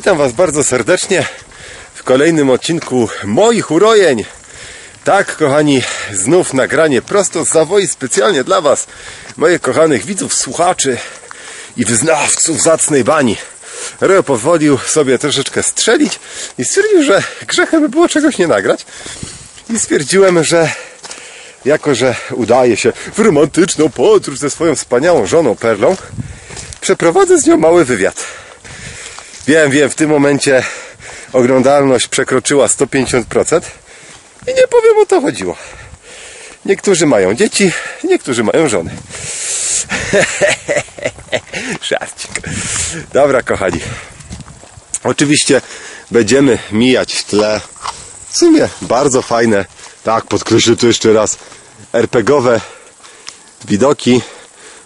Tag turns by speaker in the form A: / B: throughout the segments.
A: Witam Was bardzo serdecznie w kolejnym odcinku moich urojeń. Tak, kochani, znów nagranie prosto z Zawoi specjalnie dla Was, moich kochanych widzów, słuchaczy i wyznawców zacnej bani. Reo pozwolił sobie troszeczkę strzelić i stwierdził, że grzechem by było czegoś nie nagrać. I stwierdziłem, że jako, że udaje się w romantyczną podróż ze swoją wspaniałą żoną Perlą, przeprowadzę z nią mały wywiad. Wiem, wiem, w tym momencie oglądalność przekroczyła 150% i nie powiem o to chodziło. Niektórzy mają dzieci, niektórzy mają żony. Żarcik. Dobra, kochani. Oczywiście będziemy mijać w tle w sumie bardzo fajne, tak, podkreślę to jeszcze raz, RPGowe widoki.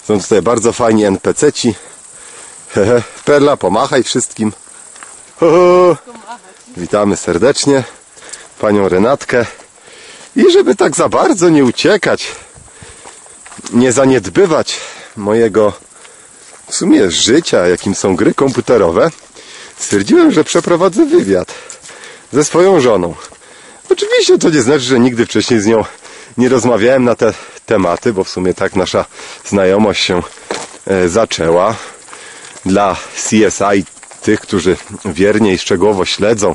A: Są tutaj bardzo fajni NPC-ci. Perla, pomachaj wszystkim. Witamy serdecznie panią Renatkę. I żeby tak za bardzo nie uciekać, nie zaniedbywać mojego w sumie życia, jakim są gry komputerowe, stwierdziłem, że przeprowadzę wywiad ze swoją żoną. Oczywiście to nie znaczy, że nigdy wcześniej z nią nie rozmawiałem na te tematy, bo w sumie tak nasza znajomość się e, zaczęła. Dla CSI tych, którzy wiernie i szczegółowo śledzą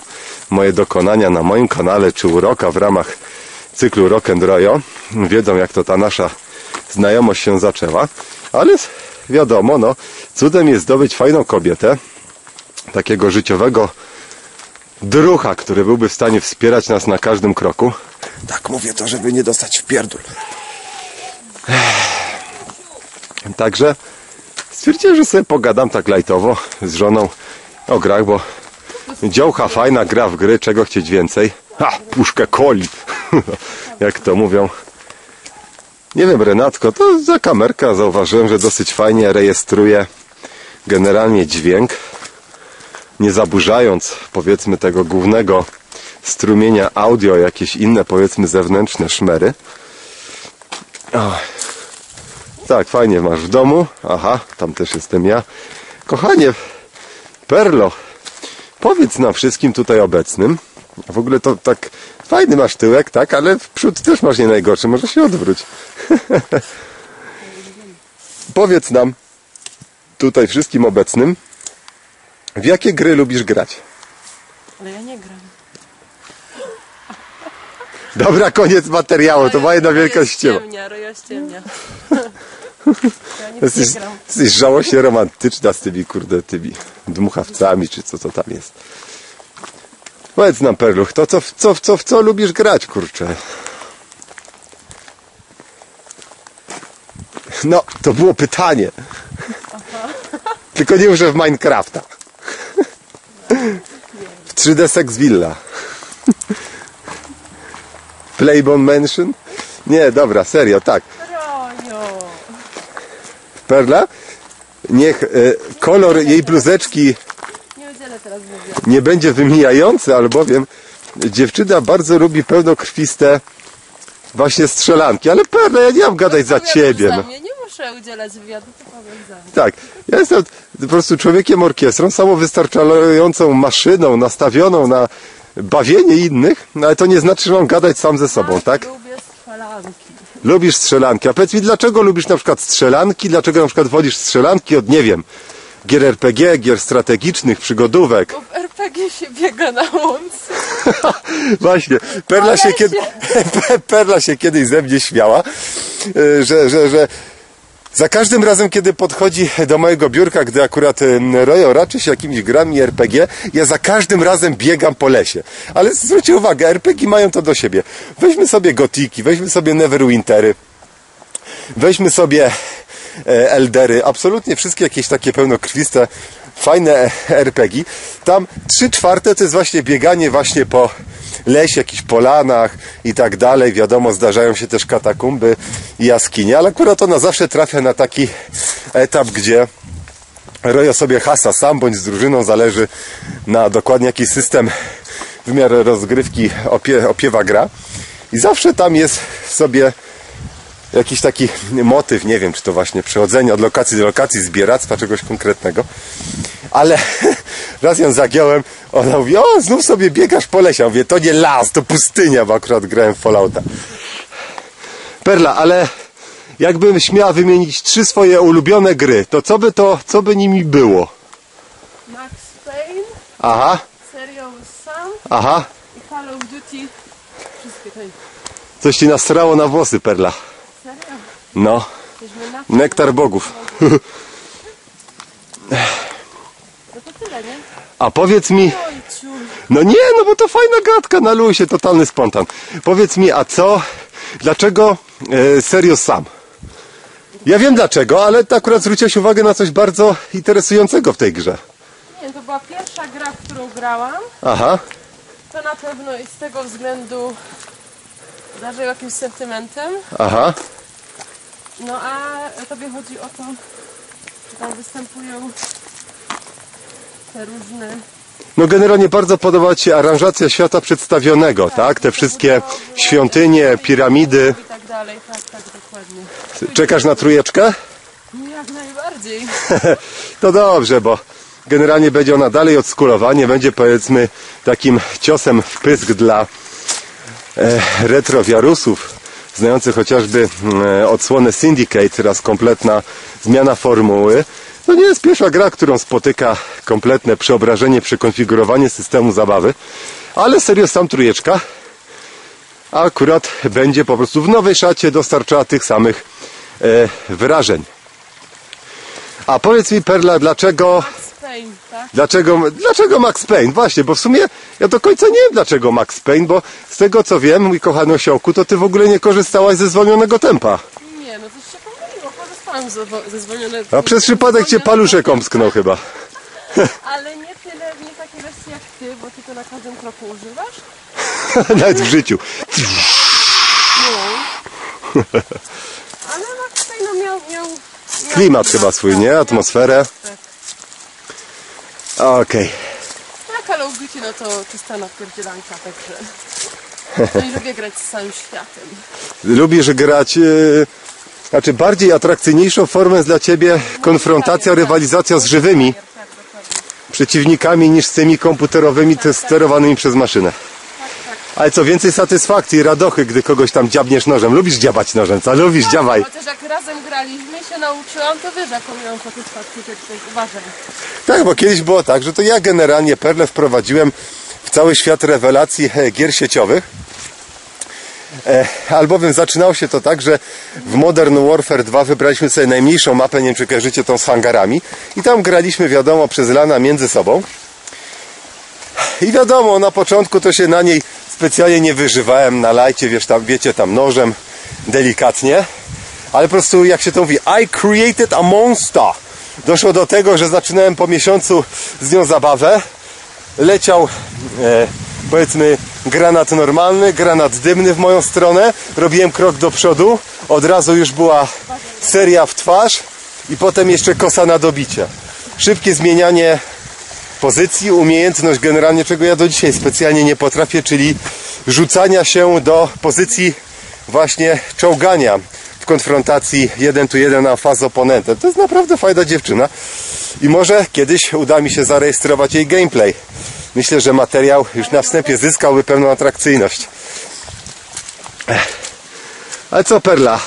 A: moje dokonania na moim kanale czy uroka w ramach cyklu Rock and Royo, wiedzą jak to ta nasza znajomość się zaczęła, ale wiadomo, no, cudem jest zdobyć fajną kobietę, takiego życiowego drucha, który byłby w stanie wspierać nas na każdym kroku. Tak mówię to, żeby nie dostać w pierdol. Także stwierdziłem, że sobie pogadam tak lajtowo z żoną o grach, bo działka fajna, gra w gry, czego chcieć więcej. Ha, puszkę coli, jak to mówią. Nie wiem, Renatko, to za kamerka zauważyłem, że dosyć fajnie rejestruje generalnie dźwięk, nie zaburzając powiedzmy tego głównego strumienia audio, jakieś inne powiedzmy zewnętrzne szmery. Tak, fajnie masz w domu. Aha, tam też jestem ja. Kochanie, Perlo, powiedz nam wszystkim tutaj obecnym. W ogóle to tak fajny masz tyłek, tak, ale w przód też masz nie najgorszy. Może się odwróć. powiedz nam tutaj wszystkim obecnym, w jakie gry lubisz grać?
B: Ale ja nie gram.
A: Dobra, koniec materiału, to ma jedna wielka ściema.
B: ściemnia, Roja ściemnia. Ja
A: Jesteś, jesteś żałośnie romantyczna z tymi, kurde, tymi dmuchawcami, czy co to tam jest. Powiedz nam, Perluch, to co, w co, co, w co lubisz grać, kurczę? No, to było pytanie. Tylko nie muszę w Minecrafta. W 3D Sex Villa. Playbone Mansion? Nie, dobra, serio, tak. Perla? Niech e, kolor jej bluzeczki
B: Nie
A: będzie wymijający, albowiem dziewczyna bardzo lubi pełnokrwiste właśnie strzelanki. Ale Perla, ja nie mam gadać za ciebie. No.
B: mnie. Nie muszę udzielać wywiadu, to powiem za mnie.
A: Tak, ja jestem po prostu człowiekiem orkiestrą, samowystarczającą maszyną nastawioną na bawienie innych, no ale to nie znaczy, że mam gadać sam ze sobą, tak? Lubisz strzelanki, a powiedz mi, dlaczego lubisz na przykład strzelanki, dlaczego na przykład wolisz strzelanki od, nie wiem, gier RPG, gier strategicznych, przygodówek.
B: Bo w RPG się biega na łące.
A: Właśnie, Perla się- kiedy, Perla się kiedyś ze mnie śmiała, y, że, że, że za każdym razem, kiedy podchodzi do mojego biurka, gdy akurat Rojo raczy się jakimiś grami RPG, ja za każdym razem biegam po lesie. Ale zwróćcie uwagę, RPG mają to do siebie. Weźmy sobie Gotiki, weźmy sobie Neverwintery, weźmy sobie e, Eldery, absolutnie wszystkie jakieś takie pełnokrwiste, fajne RPG. Tam trzy czwarte to jest właśnie bieganie właśnie po lesie, jakichś polanach i tak dalej. Wiadomo, zdarzają się też katakumby i jaskinie, ale akurat ona zawsze trafia na taki etap, gdzie Rojo sobie hasa sam bądź z drużyną, zależy na dokładnie jaki system w miarę rozgrywki opie, opiewa gra. I zawsze tam jest sobie jakiś taki motyw, nie wiem, czy to właśnie przechodzenie od lokacji do lokacji, zbieractwa czegoś konkretnego. Ale raz ją zagiąłem, ona mówi, o, znów sobie biegasz po lesie. Ja mówię, to nie las, to pustynia, bo akurat grałem w Fallouta. Perla, ale jakbym śmiała wymienić trzy swoje ulubione gry, to co by to, co by nimi było?
B: Max Payne,
A: Aha,
B: Serial Sam
A: aha,
B: i Call of Duty. Wszystkie te.
A: coś ci nastrało na włosy, Perla.
B: Serio?
A: No, nektar bogów.
B: No to tyle, nie?
A: A powiedz mi, no nie, no bo to fajna gadka, na luzie, totalny spontan. Powiedz mi, a co, dlaczego e, serio sam? Ja wiem dlaczego, ale to akurat zwróciłeś uwagę na coś bardzo interesującego w tej grze.
B: Nie, to była pierwsza gra, w którą grałam.
A: Aha,
B: To na pewno i z tego względu darzył jakimś sentymentem.
A: aha.
B: No a tobie chodzi o to, że tam występują te różne
A: No generalnie bardzo podoba Ci się aranżacja świata przedstawionego, tak? Te wszystkie świątynie, piramidy.
B: i tak dalej. Tak, tak, dokładnie.
A: Czekasz na trójeczkę?
B: Jak najbardziej.
A: To dobrze, bo generalnie będzie ona dalej odskulowanie, będzie powiedzmy takim ciosem w pysk dla e, retrowiarusów, znających chociażby e, odsłonę Syndicate, teraz kompletna zmiana formuły. To nie jest pierwsza gra, którą spotyka kompletne przeobrażenie, przekonfigurowanie systemu zabawy, ale serio sam trójeczka akurat będzie po prostu w nowej szacie dostarczała tych samych e, wyrażeń. A powiedz mi Perla, dlaczego,
B: Spain, tak?
A: dlaczego, dlaczego Max Payne? Właśnie, bo w sumie ja do końca nie wiem dlaczego Max Payne, bo z tego co wiem, mój kochany osiołku, to ty w ogóle nie korzystałaś ze zwolnionego tempa.
B: Nie, no coś się pomyliło. Korzystałam ze, ze zwolnionego.
A: A przez przypadek cię paluszek omsknął chyba.
B: Ale nie tyle, nie takie wersje jak ty, bo ty to na każdym kroku używasz.
A: Nawet w życiu.
B: No. Ale Max Payne no, miał, miał, miał...
A: Klimat chyba swój, nie? Atmosferę.
B: Tak.
A: Okej.
B: Na Call of Duty no to czysta napierdzielanka, także... No i lubię grać z całym światem.
A: Lubisz grać, yy, znaczy bardziej atrakcyjniejszą formę jest dla ciebie konfrontacja, rywalizacja z żywymi
B: Tak,
A: przeciwnikami niż z tymi komputerowymi te sterowanymi przez maszynę.
B: Tak, tak.
A: Ale co więcej satysfakcji, radochy, gdy kogoś tam dziabniesz nożem. Lubisz dziabać nożem, co? Lubisz, dziabaj.
B: Chociaż jak razem graliśmy się nauczyłam, to wiesz jaką miałam satysfakcję, że tutaj uważaj.
A: Tak, bo kiedyś było tak, że to ja generalnie Perle wprowadziłem w cały świat rewelacji gier sieciowych. E, albowiem zaczynało się to tak, że w Modern Warfare 2 wybraliśmy sobie najmniejszą mapę, nie wiem czy kojarzycie tą z hangarami i tam graliśmy wiadomo przez lana między sobą. I wiadomo, na początku to się na niej specjalnie nie wyżywałem na lajcie, wiesz, tam, wiecie, tam nożem, delikatnie. Ale po prostu, jak się to mówi, I created a monster. Doszło do tego, że zaczynałem po miesiącu z nią zabawę. Leciał, e, powiedzmy, granat normalny, granat dymny w moją stronę. Robiłem krok do przodu. Od razu już była seria w twarz i potem jeszcze kosa na dobicie. Szybkie zmienianie pozycji, umiejętność generalnie, czego ja do dzisiaj specjalnie nie potrafię, czyli rzucania się do pozycji właśnie czołgania w konfrontacji jeden tu jeden na faz oponentem. To jest naprawdę fajna dziewczyna i może kiedyś uda mi się zarejestrować jej gameplay. Myślę, że materiał już na wstępie zyskałby pewną atrakcyjność. Ale co Perla?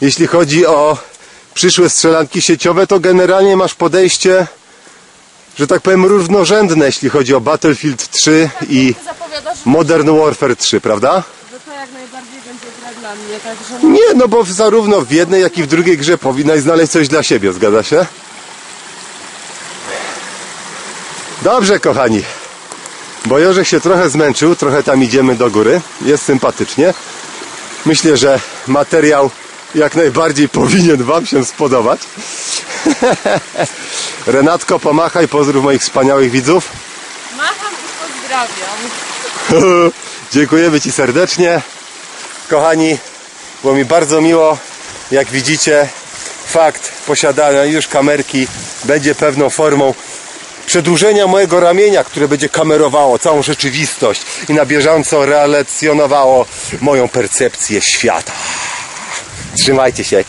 A: Jeśli chodzi o przyszłe strzelanki sieciowe, to generalnie masz podejście że tak powiem, równorzędne, jeśli chodzi o Battlefield 3 i Modern Warfare 3, prawda?
B: że to jak najbardziej będzie gra dla mnie, także
A: Nie, no bo zarówno w jednej, jak i w drugiej grze powinnaś znaleźć coś dla siebie, zgadza się? Dobrze, kochani. Bo Jorzek się trochę zmęczył, trochę tam idziemy do góry. Jest sympatycznie. Myślę, że materiał jak najbardziej powinien Wam się spodobać. Renatko, pomachaj, pozdrów moich wspaniałych widzów.
B: macham i pozdrawiam.
A: Dziękujemy Ci serdecznie. Kochani, było mi bardzo miło. Jak widzicie, fakt posiadania już kamerki będzie pewną formą przedłużenia mojego ramienia, które będzie kamerowało całą rzeczywistość i na bieżąco relacjonowało moją percepcję świata. Trzymajcie się.